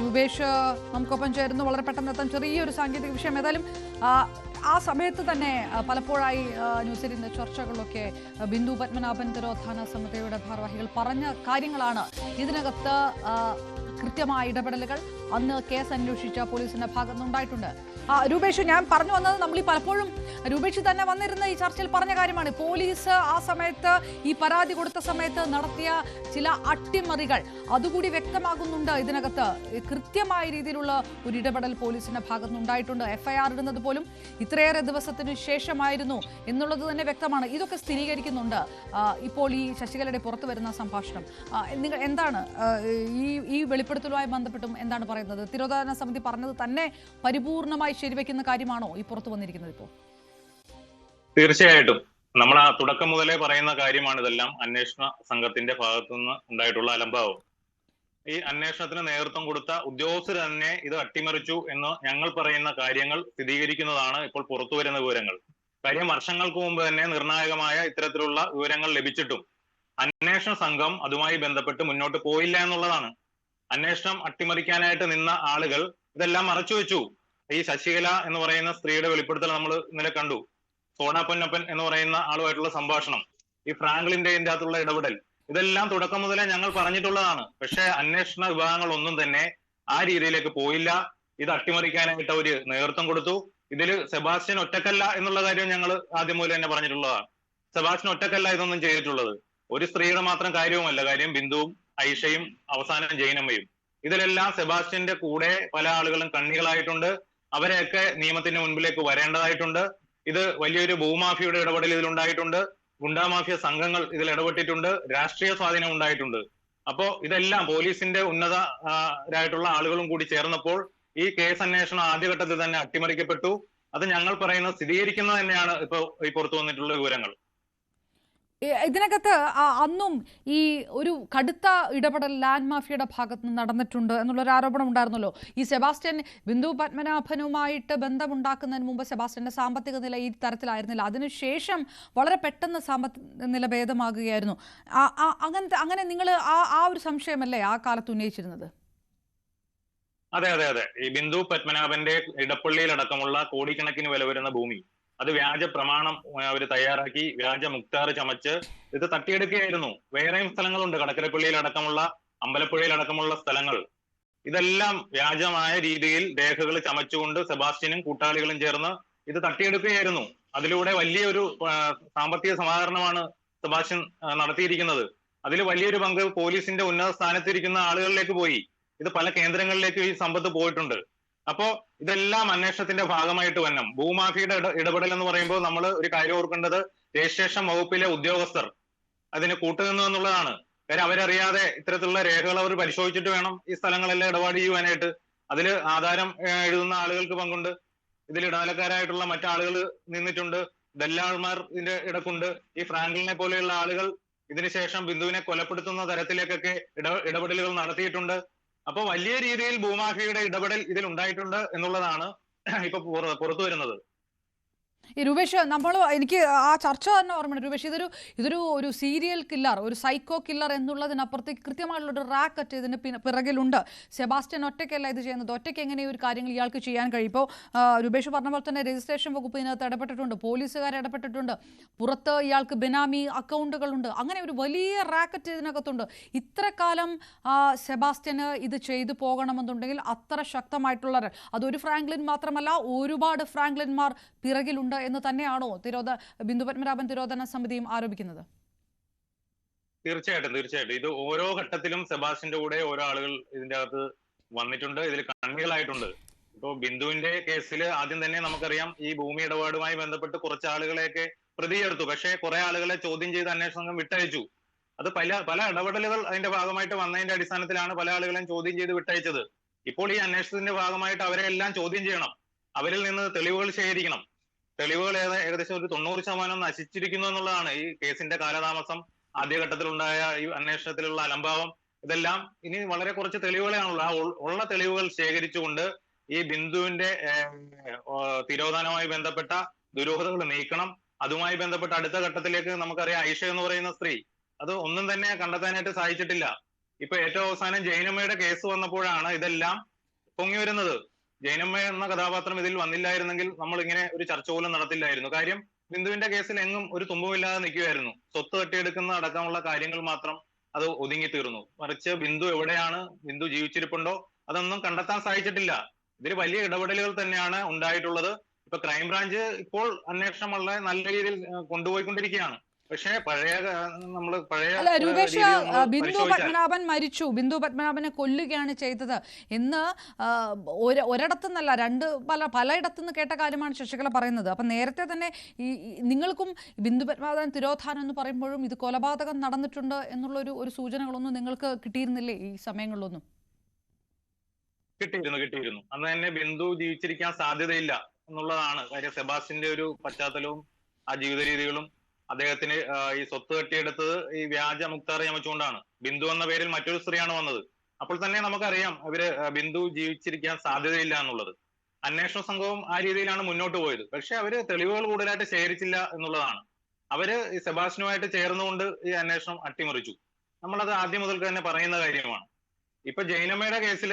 രൂപേഷ് നമുക്കൊപ്പം ചേരുന്നു വളരെ പെട്ടെന്ന് എത്താൻ ചെറിയൊരു സാങ്കേതിക വിഷയം. ഏതായാലും ആ, സമയത്ത് തന്നെ പലപ്പോഴായി ന്യൂസിലിന്റെ ചർച്ചകളിലൊക്കെ ബിന്ദു പത്മനാഭൻ തിരോധാന സമിതിയുടെ ഭാരവാഹികൾ പറഞ്ഞ കാര്യങ്ങളാണ്. ഇതിനകത്ത് കൃത്യമായ ഇടപെടലുകൾ അന്ന് കേസ് അന്വേഷിച്ച പോലീസിന്റെ ഭാഗത്തുനിന്നുണ്ടായിട്ടുണ്ട്. രൂപേഷ് ഞാൻ പറഞ്ഞു വന്നത് നമ്മൾ ഈ പലപ്പോഴും രൂപേഷ് തന്നെ വന്നിരുന്ന ഈ ചർച്ചയിൽ പറഞ്ഞ കാര്യമാണ്. പോലീസ് ആ സമയത്ത് ഈ പരാതി കൊടുത്ത സമയത്ത് നടത്തിയ ചില അട്ടിമറികൾ അതുകൂടി വ്യക്തമാകുന്നുണ്ട് ഇതിനകത്ത്. കൃത്യമായ രീതിയിലുള്ള ഒരു ഇടപെടൽ പോലീസിന്റെ ഭാഗത്തുനിന്നുണ്ടായിട്ടുണ്ട് എഫ്ഐആർ ഇടുന്നത് പോലും ഇത്രയേറെ ദിവസത്തിന് ശേഷമായിരുന്നു എന്നുള്ളത് തന്നെ വ്യക്തമാണ്. ഇതൊക്കെ സ്ഥിരീകരിക്കുന്നുണ്ട്. ഇപ്പോൾ ഈ ശശികലയുടെ പുറത്തു വരുന്ന സംഭാഷണം. നിങ്ങൾ എന്താണ് ഈ ഈ വെളിപ്പെടുത്തലുമായി ബന്ധപ്പെട്ടും എന്താണ് പറയുന്നത്? തിരോധാരണ സമിതി പറഞ്ഞത് തന്നെ പരിപൂർണമായി ശരിവെക്കുന്ന കാര്യമാണോ ഈ പുറത്തു വന്നിരിക്കുന്നത് ഇപ്പോൾ? തീർച്ചയായിട്ടും. നമ്മൾ ആ തുടക്കം മുതലേ പറയുന്ന കാര്യമാണ് ഇതെല്ലാം അന്വേഷണ സംഘത്തിന്റെ ഭാഗത്തുനിന്ന് ഉണ്ടായിട്ടുള്ള അലംഭാവം. ഈ അന്വേഷണത്തിന് നേതൃത്വം കൊടുത്ത ഉദ്യോഗസ്ഥർ തന്നെ ഇത് അട്ടിമറിച്ചു എന്ന് ഞങ്ങൾ പറയുന്ന കാര്യങ്ങൾ സ്ഥിരീകരിക്കുന്നതാണ് ഇപ്പോൾ പുറത്തു വരുന്ന വിവരങ്ങൾ. കാര്യം വർഷങ്ങൾക്ക് മുമ്പ് തന്നെ നിർണായകമായ ഇത്തരത്തിലുള്ള വിവരങ്ങൾ ലഭിച്ചിട്ടും അന്വേഷണ സംഘം അതുമായി ബന്ധപ്പെട്ട് മുന്നോട്ട് പോയില്ല എന്നുള്ളതാണ്. അന്വേഷണം അട്ടിമറിക്കാനായിട്ട് നിന്ന ആളുകൾ ഇതെല്ലാം മറച്ചു വെച്ചു ഈ ശശികല എന്ന് പറയുന്ന സ്ത്രീയുടെ വെളിപ്പെടുത്തൽ നമ്മൾ ഇന്നലെ കണ്ടു. സോണ പൊന്നപ്പൻ എന്ന് പറയുന്ന ആളുമായിട്ടുള്ള സംഭാഷണം. ഈ ഫ്രാങ്ക്ലിന്റെ ഇതിന്റെ അകത്തുള്ള ഇടപെടൽ. ഇതെല്ലാം തുടക്കം മുതലേ ഞങ്ങൾ പറഞ്ഞിട്ടുള്ളതാണ്. പക്ഷേ അന്വേഷണ വിഭാഗങ്ങൾ ഒന്നും തന്നെ ആ രീതിയിലേക്ക് പോയില്ല. ഇത് അട്ടിമറിക്കാനായിട്ട് അവർ നേതൃത്വം കൊടുത്തു. ഇതിൽ സെബാസ്റ്റ്യൻ ഒറ്റക്കല്ല എന്നുള്ള കാര്യം ഞങ്ങൾ ആദ്യം മുതൽ തന്നെ പറഞ്ഞിട്ടുള്ളതാണ്. സെബാസ്റ്റ്യൻ ഒറ്റക്കല്ല ഇതൊന്നും ചെയ്തിട്ടുള്ളത്. ഒരു സ്ത്രീയുടെ മാത്രം കാര്യവുമല്ല. കാര്യം ബിന്ദുവും ഐഷയും അവസാനം ജൈനമ്മയും. ഇതിലെല്ലാം സെബാസ്റ്റ്യന്റെ കൂടെ പല ആളുകളും കണ്ണികളായിട്ടുണ്ട്. അവരെയൊക്കെ നിയമത്തിന്റെ മുൻപിലേക്ക് വരേണ്ടതായിട്ടുണ്ട്. ഇത് വലിയൊരു ഭൂമാഫിയുടെ ഇടപെടൽ ഇതിലുണ്ടായിട്ടുണ്ട്. ഗുണ്ടാ മാഫിയ സംഘങ്ങൾ ഇതിൽ ഇടപെട്ടിട്ടുണ്ട്. രാഷ്ട്രീയ സ്വാധീനം ഉണ്ടായിട്ടുണ്ട്. അപ്പോ ഇതെല്ലാം പോലീസിന്റെ ഉന്നതരായിട്ടുള്ള ആളുകളും കൂടി ചേർന്നപ്പോൾ ഈ കേസ് അന്വേഷണം ആദ്യഘട്ടത്തിൽ തന്നെ അട്ടിമറിക്കപ്പെട്ടു. അത് ഞങ്ങൾ പറയുന്നത് സ്ഥിരീകരിക്കുന്നത് തന്നെയാണ് ഇപ്പൊ പുറത്തു വന്നിട്ടുള്ള വിവരങ്ങൾ. ഇതിനകത്ത് അന്നും ഈ ഒരു കടുത്ത ഇടപെടൽ ലാൻഡ് മാഫിയയുടെ ഭാഗത്ത് നിന്ന് നടന്നിട്ടുണ്ട് എന്നുള്ളൊരു ആരോപണം ഉണ്ടായിരുന്നല്ലോ. ഈ സെബാസ്റ്റ്യൻ ബിന്ദു പത്മനാഭനുമായിട്ട് ബന്ധമുണ്ടാക്കുന്നതിന് മുമ്പ് സെബാസ്റ്റ്യന്റെ സാമ്പത്തിക നില ഈ തരത്തിലായിരുന്നില്ല. അതിനുശേഷം വളരെ പെട്ടെന്ന് സാമ്പത്തിക നില ഭേദമാകുകയായിരുന്നു. അങ്ങനത്തെ അങ്ങനെ നിങ്ങൾ ആ ആ ഒരു സംശയമല്ലേ ആ കാലത്ത് ഉന്നയിച്ചിരുന്നത്? അതെ അതെ അതെ. ഈ ബിന്ദു പത്മനാഭന്റെ ഇടപ്പള്ളിയിലടക്കമുള്ള കോടിക്കണക്കിന് വില വരുന്ന ഭൂമി അത് വ്യാജ പ്രമാണം അവർ തയ്യാറാക്കി വ്യാജ മുക്താർ ചമച്ച് ഇത് തട്ടിയെടുക്കുകയായിരുന്നു. വേറെയും സ്ഥലങ്ങളുണ്ട്. കടക്കരപ്പള്ളിയിൽ അടക്കമുള്ള അമ്പലപ്പുഴയിൽ അടക്കമുള്ള സ്ഥലങ്ങൾ. ഇതെല്ലാം വ്യാജമായ രീതിയിൽ രേഖകൾ ചമച്ചുകൊണ്ട് സെബാസ്റ്റ്യനും കൂട്ടാളികളും ചേർന്ന് ഇത് തട്ടിയെടുക്കുകയായിരുന്നു. അതിലൂടെ വലിയൊരു സാമ്പത്തിക സമാഹരണമാണ് സെബാസ്റ്റ്യൻ നടത്തിയിരിക്കുന്നത്. അതിൽ വലിയൊരു പങ്ക് പോലീസിന്റെ ഉന്നത സ്ഥാനത്തിരിക്കുന്ന ആളുകളിലേക്ക് പോയി. ഇത് പല കേന്ദ്രങ്ങളിലേക്ക് ഈ സമ്പത്ത് പോയിട്ടുണ്ട്. അപ്പോ ഇതെല്ലാം അന്വേഷണത്തിന്റെ ഭാഗമായിട്ട് വരണം. ഭൂമാഫിയുടെ ഇട- ഇടപെടൽ എന്ന് പറയുമ്പോൾ നമ്മൾ ഒരു കാര്യം ഓർക്കേണ്ടത് രജിസ്ട്രേഷൻ വകുപ്പിലെ ഉദ്യോഗസ്ഥർ അതിന് കൂട്ടുനിന്നു എന്നുള്ളതാണ്. കാര്യം അവരറിയാതെ ഇത്തരത്തിലുള്ള രേഖകൾ അവർ പരിശോധിച്ചിട്ട് വേണം ഈ സ്ഥലങ്ങളെല്ലാം ഇടപാട് ചെയ്യുവാനായിട്ട്. അതിൽ ആധാരം എഴുതുന്ന ആളുകൾക്ക് പങ്കുണ്ട്. ഇതിൽ ഇടനിലക്കാരായിട്ടുള്ള മറ്റാളുകൾ നിന്നിട്ടുണ്ട്. ദല്ലാൾമാർ ഇതിന്റെ ഇടക്കുണ്ട്. ഈ ഫ്രാങ്ക്ലിനെ പോലെയുള്ള ആളുകൾ ഇതിനുശേഷം ബിന്ദുവിനെ കൊലപ്പെടുത്തുന്ന തരത്തിലേക്കൊക്കെ ഇട ഇടപെടലുകൾ നടത്തിയിട്ടുണ്ട്. അപ്പൊ വലിയ രീതിയിൽ ഭൂമാഫിയയുടെ ഇടപെടൽ ഇതിൽ ഉണ്ടായിട്ടുണ്ട് എന്നുള്ളതാണ് ഇപ്പൊ പുറ- പുറത്തു വരുന്നത് ഈ രൂപേഷ് നമ്മൾ എനിക്ക് ആ ചർച്ച തന്നെ ഓർമ്മയുണ്ട്. രൂപേഷ് ഇതൊരു ഇതൊരു ഒരു സീരിയൽ കില്ലർ ഒരു സൈക്കോ കില്ലർ എന്നുള്ളതിനപ്പുറത്തേക്ക് കൃത്യമായിട്ടുള്ള ഒരു റാക്കറ്റ് ഇതിന് പിറകിലുണ്ട്. സെബാസ്റ്റ്യൻ ഒറ്റയ്ക്കല്ല ഇത് ചെയ്യുന്നത്. ഒറ്റയ്ക്ക് എങ്ങനെ ഒരു കാര്യങ്ങൾ ഇയാൾക്ക് ചെയ്യാൻ കഴിയും? ഇപ്പോൾ രൂപേഷ് പറഞ്ഞ പോലെ തന്നെ രജിസ്ട്രേഷൻ വകുപ്പ് ഇതിനകത്ത് ഇടപെട്ടിട്ടുണ്ട്. പോലീസുകാർ ഇടപെട്ടിട്ടുണ്ട്. പുറത്ത് ഇയാൾക്ക് ബിനാമി അക്കൗണ്ടുകളുണ്ട്. അങ്ങനെ ഒരു വലിയ റാക്കറ്റ് ഇതിനകത്തുണ്ട് ഇത്ര കാലം സെബാസ്റ്റ്യന് ഇത് ചെയ്തു പോകണമെന്നുണ്ടെങ്കിൽ അത്ര ശക്തമായിട്ടുള്ള അതൊരു ഫ്രാങ്ക്ലിൻ മാത്രമല്ല ഒരുപാട് ഫ്രാങ്ക്ലിൻമാർ പിറകിലുണ്ട് എന്ന് തന്നെയാണോ തിരോധ ബിന്ദു പത്മനാഭൻ തിരോധന സമിതിയും ആരോപിക്കുന്നത്? തീർച്ചയായിട്ടും തീർച്ചയായിട്ടും. ഇത് ഓരോ ഘട്ടത്തിലും സെബാസ്റ്റിന്റെ കൂടെ ഓരോ ആളുകൾ ഇതിന്റെ അകത്ത് വന്നിട്ടുണ്ട് ഇതിൽ കണ്ണികളായിട്ടുണ്ട്. ഇപ്പോ ബിന്ദുവിന്റെ കേസിൽ ആദ്യം തന്നെ നമുക്കറിയാം ഈ ഭൂമി ഇടപാടുമായി ബന്ധപ്പെട്ട് കുറച്ച് ആളുകളെയൊക്കെ പ്രതിയെടുത്തു. പക്ഷേ കുറെ ആളുകളെ ചോദ്യം ചെയ്ത് അന്വേഷണ സംഘം വിട്ടയച്ചു. അത് പല പല ഇടപെടലുകൾ അതിന്റെ ഭാഗമായിട്ട് വന്നതിന്റെ അടിസ്ഥാനത്തിലാണ് പല ആളുകളെയും ചോദ്യം ചെയ്ത് വിട്ടയച്ചത്. ഇപ്പോൾ ഈ അന്വേഷണത്തിന്റെ ഭാഗമായിട്ട് അവരെ എല്ലാം ചോദ്യം ചെയ്യണം. അവരിൽ നിന്ന് തെളിവുകൾ ശേഖരിക്കണം. തെളിവുകൾ ഏകദേശം ഒരു തൊണ്ണൂറ് ശതമാനം നശിച്ചിരിക്കുന്നു എന്നുള്ളതാണ് ഈ കേസിന്റെ കാലതാമസം ആദ്യഘട്ടത്തിലുണ്ടായ ഈ അന്വേഷണത്തിലുള്ള അലംഭാവം. ഇതെല്ലാം ഇനി വളരെ കുറച്ച് തെളിവുകളാണുള്ളത് ആ ഉള്ള തെളിവുകൾ ശേഖരിച്ചുകൊണ്ട് ഈ ബിന്ദുവിന്റെ തിരോധാനവുമായി ബന്ധപ്പെട്ട ദുരൂഹതകൾ നീക്കണം. അതുമായി ബന്ധപ്പെട്ട അടുത്ത ഘട്ടത്തിലേക്ക് നമുക്കറിയാം ഐഷ എന്ന് പറയുന്ന സ്ത്രീ. അത് ഒന്നും തന്നെ കണ്ടെത്താനായിട്ട് സാധിച്ചിട്ടില്ല. ഇപ്പൊ ഏറ്റവും അവസാനം ജൈനമ്മയുടെ കേസ് വന്നപ്പോഴാണ് ഇതെല്ലാം പൊങ്ങി വരുന്നത് ജൈനമ്മ എന്ന കഥാപാത്രം ഇതിൽ വന്നില്ലായിരുന്നെങ്കിൽ നമ്മൾ ഇങ്ങനെ ഒരു ചർച്ച പോലും നടത്തില്ലായിരുന്നു. കാര്യം ബിന്ദുവിന്റെ കേസിൽ എങ്ങും ഒരു തുമ്പുമില്ലാതെ നിൽക്കുമായിരുന്നു സ്വത്ത് തട്ടിയെടുക്കുന്ന അടക്കമുള്ള കാര്യങ്ങൾ മാത്രം അത് ഒതുങ്ങി തീർന്നു മറിച്ച് ബിന്ദു എവിടെയാണ്? ബിന്ദു ജീവിച്ചിരിപ്പുണ്ടോ? അതൊന്നും കണ്ടെത്താൻ സാധിച്ചിട്ടില്ല. ഇതിൽ വലിയ ഇടപെടലുകൾ തന്നെയാണ് ഉണ്ടായിട്ടുള്ളത്. ഇപ്പൊ ക്രൈംബ്രാഞ്ച് ഇപ്പോൾ അന്വേഷണം വളരെ നല്ല രീതിയിൽ കൊണ്ടുപോയിക്കൊണ്ടിരിക്കുകയാണ്. പക്ഷേ പഴയ നമ്മൾ പഴയ അല്ല രൂപേഷ് ബിന്ദു പത്മനാഭൻ മരിച്ചു. ബിന്ദു പത്മനാഭനെ കൊല്ലുകയാണ് ചെയ്തത്. എന്ന് ഒരിടത്തുനിന്നല്ല രണ്ട് പല പലയിടത്തുനിന്ന് കേട്ട കാര്യമാണ് ശശികല പറയുന്നത്. അപ്പം നേരത്തെ തന്നെ ഈ ഈ നിങ്ങൾക്കും ബിന്ദു പത്മനാഭൻ തിരോധാനം എന്ന് പറയുമ്പോഴും ഇത് കൊലപാതകം നടന്നിട്ടുണ്ട് എന്നുള്ളൊരു ഒരു സൂചനകളൊന്നും നിങ്ങൾക്ക് കിട്ടിയിരുന്നില്ലേ ഈ സമയങ്ങളിലൊന്നും? കിട്ടിയിരുന്നു കിട്ടിയിരുന്നു. അന്ന് തന്നെ ബിന്ദു ജീവിച്ചിരിക്കാൻ സാധ്യതയില്ല എന്നുള്ളതാണ്. കാര്യം സെബാസ്റ്റിന്റെ ഒരു പശ്ചാത്തലവും ആ ജീവിത രീതികളും അദ്ദേഹത്തിന് ഈ സ്വത്ത് കെട്ടിയെടുത്തത് ഈ വ്യാജ മുക്താർ ചമച്ചുകൊണ്ടാണ് ബിന്ദു എന്ന പേരിൽ മറ്റൊരു സ്ത്രീയാണ് വന്നത്. അപ്പോൾ തന്നെ നമുക്കറിയാം ഇവർ ബിന്ദു ജീവിച്ചിരിക്കാൻ സാധ്യതയില്ല എന്നുള്ളത്. അന്വേഷണ സംഘവും ആ രീതിയിലാണ് മുന്നോട്ട് പോയത്. പക്ഷെ അവർ തെളിവുകൾ കൂടുതലായിട്ട് ശേഖരിച്ചില്ല എന്നുള്ളതാണ്. അവർ സെബാസ്റ്റിനുമായിട്ട് ചേർന്നുകൊണ്ട് ഈ അന്വേഷണം അട്ടിമറിച്ചു. നമ്മളത് ആദ്യം മുതൽക്ക് തന്നെ പറയുന്ന കാര്യമാണ്. ഇപ്പൊ ജൈനമ്മയുടെ കേസിൽ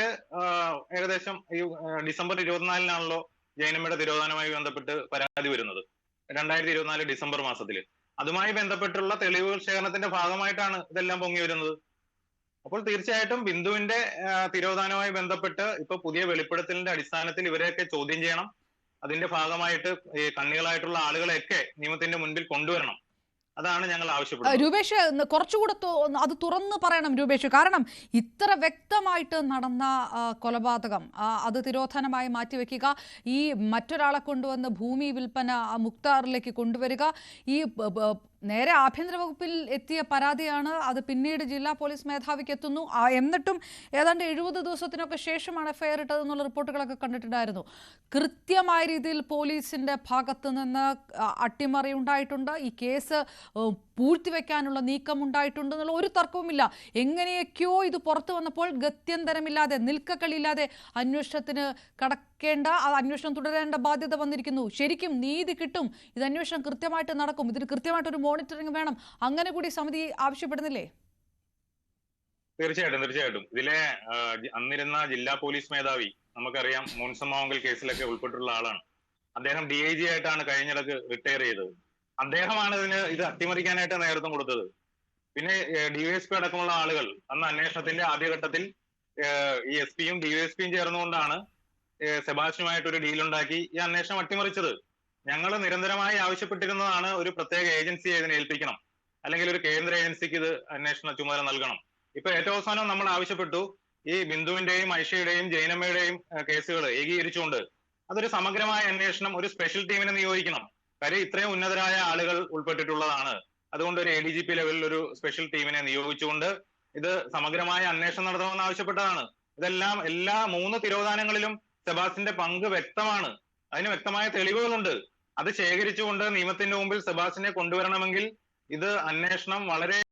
ഏകദേശം ഈ ഡിസംബർ ഇരുപത്തിനാലിനാണല്ലോ ജൈനമ്മയുടെ തിരോധാനവുമായി ബന്ധപ്പെട്ട് പരാതി വരുന്നത്. രണ്ടായിരത്തി ഇരുപത്തിനാല് ഡിസംബർ മാസത്തിൽ അതുമായി ബന്ധപ്പെട്ടുള്ള തെളിവുകൾ ശേഖരണത്തിന്റെ ഭാഗമായിട്ടാണ് ഇതെല്ലാം പൊങ്ങി വരുന്നത്. അപ്പോൾ തീർച്ചയായിട്ടും ബിന്ദുവിന്റെ തിരോധാനവുമായി ബന്ധപ്പെട്ട് ഇപ്പൊ പുതിയ വെളിപ്പെടുത്തലിന്റെ അടിസ്ഥാനത്തിൽ ഇവരെയൊക്കെ ചോദ്യം ചെയ്യണം. അതിന്റെ ഭാഗമായിട്ട് കണ്ണികളായിട്ടുള്ള ആളുകളെയൊക്കെ നിയമത്തിന്റെ മുൻപിൽ കൊണ്ടുവരണം. അതാണ് ഞങ്ങൾ ആവശ്യപ്പെടുന്നത്. രൂപേഷ് കുറച്ചുകൂടെ അത് തുറന്ന് പറയണം രൂപേഷ്. കാരണം ഇത്ര വ്യക്തമായിട്ട് നടന്ന കൊലപാതകം അത് തിരോധാനമായി മാറ്റിവെക്കുക ഈ മറ്റൊരാളെ കൊണ്ടുവന്ന് ഭൂമി വിൽപ്പന മുക്താറിലേക്ക് കൊണ്ടുവരിക ഈ നേരെ ആഭ്യന്തര വകുപ്പിൽ എത്തിയ പരാതിയാണ്. അത് പിന്നീട് ജില്ലാ പോലീസ് മേധാവിക്ക് എത്തുന്നു. എന്നിട്ടും ഏതാണ്ട് എഴുപത് ദിവസത്തിനൊക്കെ ശേഷമാണ് എഫ്ഐആർ ഇട്ടതെന്നുള്ള റിപ്പോർട്ടുകളൊക്കെ കണ്ടിട്ടുണ്ടായിരുന്നു. കൃത്യമായ രീതിയിൽ പോലീസിന്റെ ഭാഗത്ത് നിന്ന് അട്ടിമറി ഉണ്ടായിട്ടുണ്ട്. ഈ കേസ് പൂഴ്ത്തിവെക്കാനുള്ള നീക്കം ഉണ്ടായിട്ടുണ്ട് എന്നുള്ള ഒരു തർക്കവുമില്ല. എങ്ങനെയൊക്കെയോ ഇത് പുറത്തു വന്നപ്പോൾ ഗത്യന്തരമില്ലാതെ നിൽക്കക്കളില്ലാതെ അന്വേഷണത്തിന് കടക്കേണ്ട അന്വേഷണം തുടരേണ്ട ബാധ്യത വന്നിരിക്കുന്നു. ശരിക്കും നീതി കിട്ടും ഇത് അന്വേഷണം കൃത്യമായിട്ട് നടക്കും ഇതിന് കൃത്യമായിട്ടൊരു മോണിറ്ററിംഗ് വേണം അങ്ങനെ കൂടി സമിതി ആവശ്യപ്പെടുന്നില്ലേ? തീർച്ചയായിട്ടും തീർച്ചയായിട്ടും. ഇതിലെ അന്നിരുന്ന ജില്ലാ പോലീസ് മേധാവി നമുക്കറിയാം മോൺസമാവങ്കൽ കേസിലൊക്കെ ഉൾപ്പെട്ടിട്ടുള്ള ആളാണ്. അദ്ദേഹം ഡി ഐ ജി ആയിട്ടാണ് കഴിഞ്ഞിടക്ക് റിട്ടയർ ചെയ്തത്. അദ്ദേഹമാണ് ഇതിന് ഇത് അട്ടിമറിക്കാനായിട്ട് നേതൃത്വം കൊടുത്തത്. പിന്നെ ഡിവൈഎസ്പി അടക്കമുള്ള ആളുകൾ അന്ന് അന്വേഷണത്തിന്റെ ആദ്യഘട്ടത്തിൽ ഈ എസ് പിയും ഡിവൈഎസ്പിയും ചേർന്നുകൊണ്ടാണ് ഏഹ്, സെബാസ്റ്റ്യനുമായിട്ട് ഒരു ഡീൽ ഉണ്ടാക്കി ഈ അന്വേഷണം അട്ടിമറിച്ചത്. ഞങ്ങൾ നിരന്തരമായി ആവശ്യപ്പെട്ടിരുന്നതാണ് ഒരു പ്രത്യേക ഏജൻസിയെ ഇതിനെ ഏൽപ്പിക്കണം. അല്ലെങ്കിൽ ഒരു കേന്ദ്ര ഏജൻസിക്ക് ഇത് അന്വേഷണ ചുമതല നൽകണം. ഇപ്പൊ ഏറ്റവും അവസാനം നമ്മൾ ആവശ്യപ്പെട്ടു ഈ ബിന്ദുവിന്റെയും ഐഷയുടെയും ജൈനമ്മയുടെയും കേസുകൾ ഏകീകരിച്ചുകൊണ്ട് അതൊരു സമഗ്രമായ അന്വേഷണം ഒരു സ്പെഷ്യൽ ടീമിനെ നിയോഗിക്കണം. കാര്യം ഇത്രയും ഉന്നതരായ ആളുകൾ ഉൾപ്പെട്ടിട്ടുള്ളതാണ്. അതുകൊണ്ട് ഒരു എ ഡി ജി പി ലെവലിൽ ഒരു സ്പെഷ്യൽ ടീമിനെ നിയോഗിച്ചുകൊണ്ട് ഇത് സമഗ്രമായ അന്വേഷണം നടത്തണമെന്ന് ആവശ്യപ്പെട്ടതാണ്. ഇതെല്ലാം എല്ലാ മൂന്ന് തിരോധാനങ്ങളിലും സെബാസ്റ്റിന്റെ പങ്ക് വ്യക്തമാണ്. അതിന് വ്യക്തമായ തെളിവുകളുണ്ട്. അത് ശേഖരിച്ചുകൊണ്ട് നിയമത്തിന്റെ മുമ്പിൽ സെബാസ്റ്റിനെ കൊണ്ടുവരണമെങ്കിൽ ഇത് അന്വേഷണം വളരെ